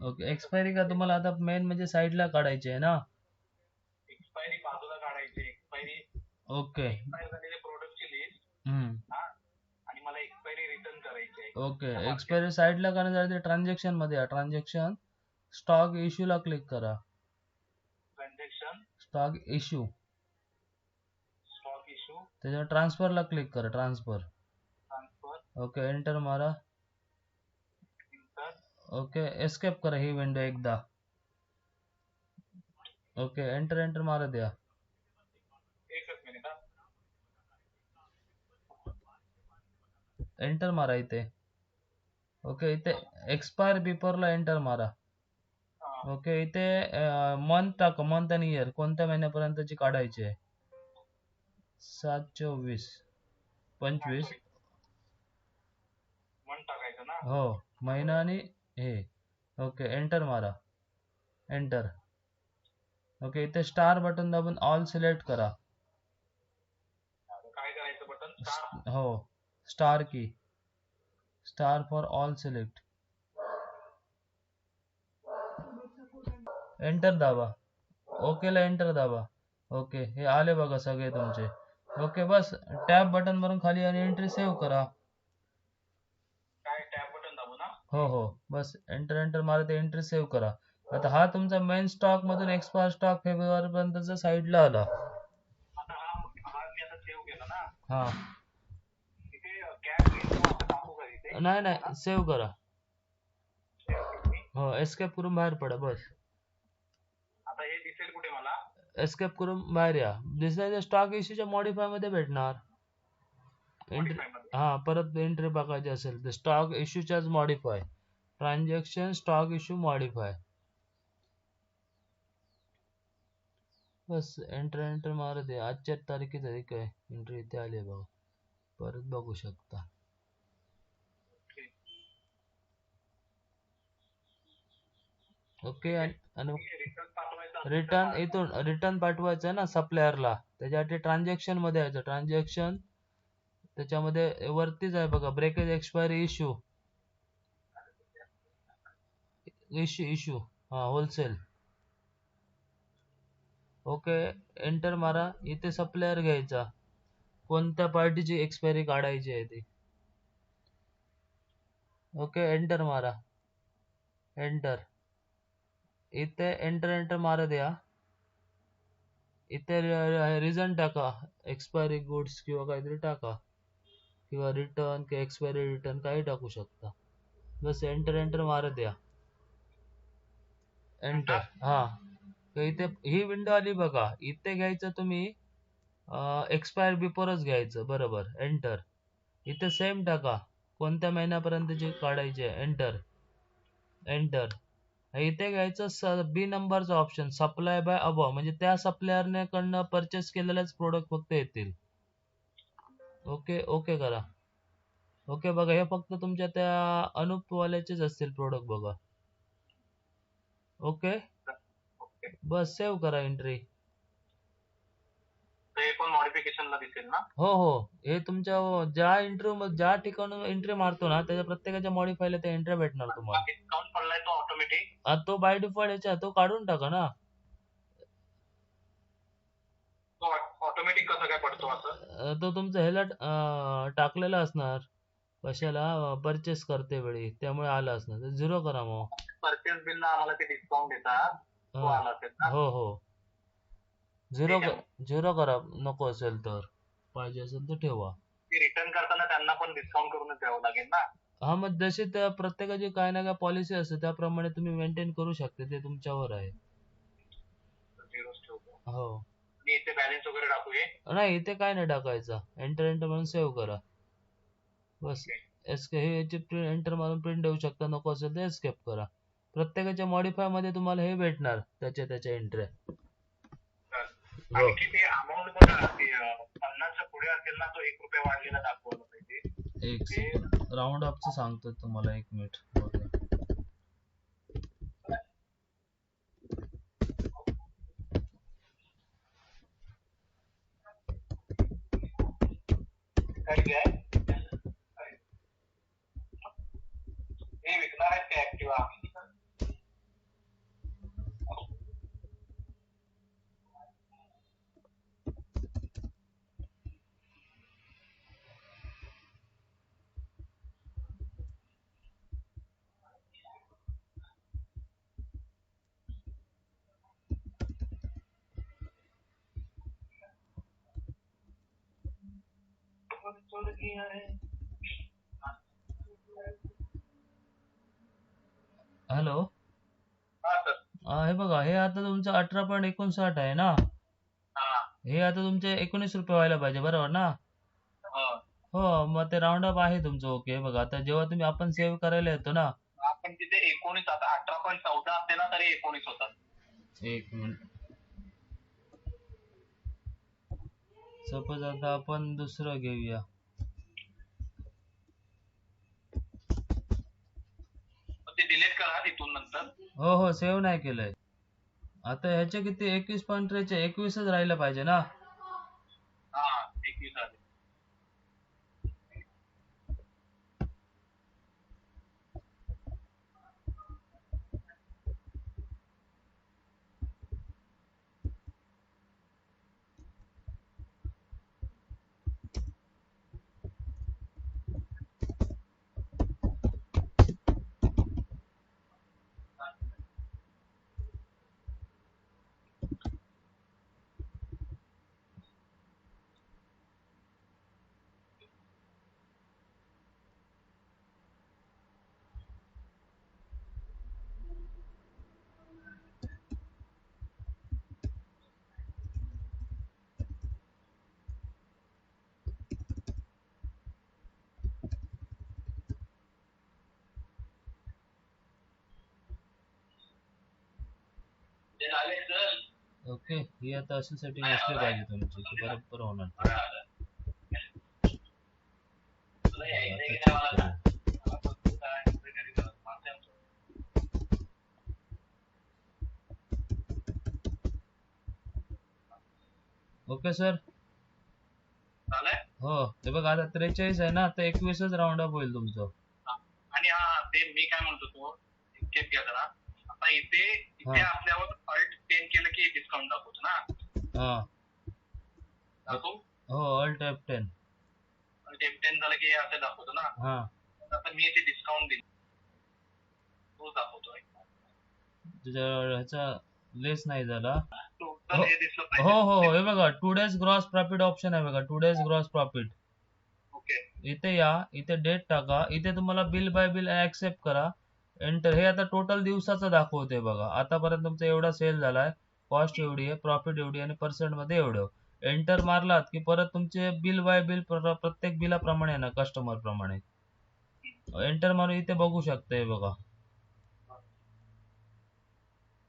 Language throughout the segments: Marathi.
ओके एक्सपायरी का तुम्हाला आता मेन म्हणजे साईडला काढायची आहे ना? एक्सपायरी बाजूला काढायची एक्सपायरी ओके एक्सपायर झालेले प्रोडक्टची लिस्ट हम्म. आणि मला एक्सपायरी रिटर्न करायची आहे. ओके एक्सपायरी साईडला करण्यासाठी ट्रान्झॅक्शनमध्ये या. ट्रान्झॅक्शन स्टॉक इश्यूला क्लिक करा. Transaction stock issue stock issue त्याच्यावर ट्रान्सफरला क्लिक करा ट्रान्सफर ट्रान्सफर ओके एंटर मारा. ओके एस्केप करा ही विंडो एकदा. ओके एंटर एंटर मारा द्या. एंटर मारा इथे. ओके इथे एक्सपायर बिफोरला एंटर मारा. ओके इथे मंथ टाका मंथ आणि इयर कोणत्या महिन्यापर्यंतची काढायची आहे? सात चोवीस पंचवीस. हो महिना आणि हे ओके एंटर मारा. एंटर. ओके इथे स्टार बटन दाबून ऑल सिलेक्ट करा. काय करायचं बटन? स्टार. हो star key. Star for all select. Enter दाबा. ओकेला एंटर दाबा. ओके हे आले बघा सगळे तुमचे. ओके बस टॅब बटन वरून खाली आणि एंट्री सेव्ह करा काय टॅब बटन दाबू ना हो हो. बस एंटर एंटर मारा ते एंट्री सेव्ह करा. आता हा तुमचा मेन स्टॉक मधून एक्सपायर स्टॉक फेब्रुवारी पर्यंतचा साईडला आला. आता हा हा मी आता सेव्ह केला ना. हा. इथे कॅश इन्फो असं टाकू का इथे? नाही नाही सेव्ह करा. मी. हो एस्केप करून बाहेर पडा बस. आता हे दिसेल कुठे मला? एस्केप करून बाहेर या. दिसण्याच्या स्टॉक इश्यूच्या मॉडीफायमध्ये भेटणार. एंट्री. हा परत एंट्री बघायची असेल तर stock इश्यूच्याच modify transaction stock issue modify बस एंटर एंटर मारत आहे. आजच्या तारखेत आहे. काय एंट्री इथे आली आहे बघा परत बघू शकता. ओके आणि रिटर्न इथून रिटर्न पाठवायचं ना सप्लायरला त्याच्यासाठी ट्रान्झॅक्शनमध्ये यायचं. ट्रान्झॅक्शन त्याच्यामध्ये वरतीच आहे बघा. Breakage expiry issue issue issue हा होलसेल ओके एंटर मारा. इथे सप्लायर घ्यायचा. कोणत्या पार्टीची एक्सपायरी काढायची आहे ती? ओके एंटर मारा. एंटर इथे एंटर एंटर मारा द्या. इथे रिझन टाका. एक्सपायरी गुड्स किंवा काहीतरी टाका. किंवा रिटर्न किंवा एक्सपायरी रिटर्न काही टाकू शकता. बस एंटर एंटर मारत द्या एंटर हा. इथे ही विंडो आली बघा. इथे घ्यायचं तुम्ही एक्सपायर बिफोरच घ्यायचं. बरोबर. एंटर इथे सेम टाका. कोणत्या महिन्यापर्यंतची काढायची आहे? एंटर एंटर इथे घ्यायचं बी नंबरचा ऑप्शन सप्लाय बाय अबव म्हणजे त्या सप्लायरने कडनं परचेस केलेलेच प्रोडक्ट फक्त येतील. ओके ओके करा. ओके बघा हे फक्त तुमच्या त्या अनुप वाल्याचेच असतील प्रोडक्ट बघा. ओके? ओके. बस सेव्ह करा एंट्री हे पण मॉडिफिकेशनला दिसेल ना? हो हो. हे तुमच्या ज्या इंटरव्ह्यू ज्या ठिकाणी एंट्री मारतो ना त्याच्या प्रत्येकाच्या मॉडीफायला ते एंट्री भेटणार तुम्हाला. डिस्काउंट पडलाय तो ऑटोमॅटिक तो बाय डिफॉल्ट याच्या तो काढून टाका ना. ऑटोमॅटिक कसं काय तो तुमचा ह्याला टाकलेला असणार. कशाला? परचेस करते वेळी. त्यामुळे आला असणार. झिरो करा मग. परचेस बिलला आम्हाला ते डिस्काउंट देतात तो हा. आला असेल ना? हो हो. झिरो. झिरो करा. नको असेल तर. पाहिजे असेल तर ठेवा. ते रिटर्न करताना त्यांना पण डिस्काउंट करूनच द्यावं लागेल ना? हा मग जशी त्या प्रत्येकाची काय ना काय पॉलिसी असते त्याप्रमाणे तुम्ही मेंटेन करू शकता. ते तुमच्यावर आहे. हो. आणि इथे बॅलन्स वगैरे टाकू हे नाही इथे काय नाही टाकायचं. एंटर एंटर म्हणून सेव्ह करा. बस. एस्के हे याची एंटर मारून प्रिंट देऊ शकता नको असेल तर एस्केप करा. प्रत्येकाच्या मॉडीफायमध्ये तुम्हाला हे भेटणार त्याच्या त्याच्या एंट्री हो. आणखी ते अमाऊंट बघा ते अं, पन्नासच्या पुढे असेल ना तो एक रुपया वाढलेला दाखवलं पाहिजे. एक ते राऊंड अपचं सांगतो तुम्हाला एक मिनिट directive you छोड़ दिया हॅलो. हा सर. हे बघा हे आता तुमचं अठरा पॉईंट एकोणसाठ आहे ना? हा. हे आता तुमचे एकोणीस रुपये व्हायला पाहिजे बरोबर ना? हा. हो मग ते राऊंड अप आहे तुमचं ओके बघा आता जेव्हा तुम्ही आपण सेव्ह करायला येतो ना? आपण तिथे एकोणीस आता अठरा पॉईंट चौदा असते ना तरी एकोणीस होतात. एक मिनिट सपोज आता आपण दुसरं घेऊया मग तिथून नंतर. हो हो सेव्ह नाही केलंय. आता ह्याचे किती? एकवीस पॉईंट एकवीसच राहिलं पाहिजे ना? हा एकवीस आले ओके ही आता अशी सेटिंग असली पाहिजे तुमची की बरोबर होणार. Okay sir. हो ते बघा आता त्रेचाळीस आहे ना आता एकवीसच राऊंड अप होईल तुमचं. आणि हा ते मी काय म्हणतो तो इतकेच घ्या जरा. आता इथे इथे. असल्यावर अल्ट टेन केलं की डिस्काउंट दाखवतो ना. हा. दाखवू? हो alt F ten alt F ten झालं की असं दाखवतो ना. हा. आता मी इथे डिस्काउंट दिलं. तो दाखवतोय तुझ्या ह्याचा लेस नाही झाला. हो. हे हो हो हो. हे बघा two days gross profit option आहे बघा. Two days gross profit okay इथे या इथे डेट टाका. इथे तुम्हाला बिल बाय बिल ऍक्सेप्ट करा. एंटर हे आता टोटल दिवसाचं दाखवते बघा. आतापर्यंत तुमचा एवढा सेल झालाय. कॉस्ट एवढी आहे प्रॉफिट एवढी आहे आणि पर्सेंटमध्ये एवढं. एंटर मारलात की परत तुमचे बिल बाय बिल प्रत्येक बिलाप्रमाणे ना कस्टमर प्रमाणे. एंटर मारून इथे बघू शकता बघा.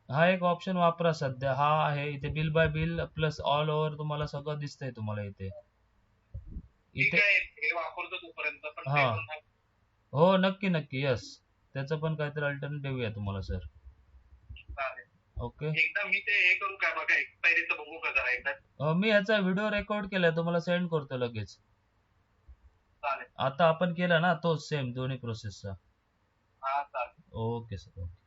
हा एक ऑप्शन वापरा सध्या. हा आहे इथे bill by bill plus all over तुम्हाला सगळं दिसतंय तुम्हाला इथे. इथे हे. हो. नक्की नक्की. यस त्याचं पण काहीतरी अल्टरनेटिव्ह आहे तुम्हाला सर ओके एकदा मी ते हे करू काय बघा एक्सपायरीचं बघू का जरा एकदा? अं, मी ह्याचा व्हिडिओ रेकॉर्ड केलाय तुम्हाला सेंड करतो लगेच. आता आपण केला ना तोच सेम दोन्ही प्रोसेसचा हा ओके सर ओके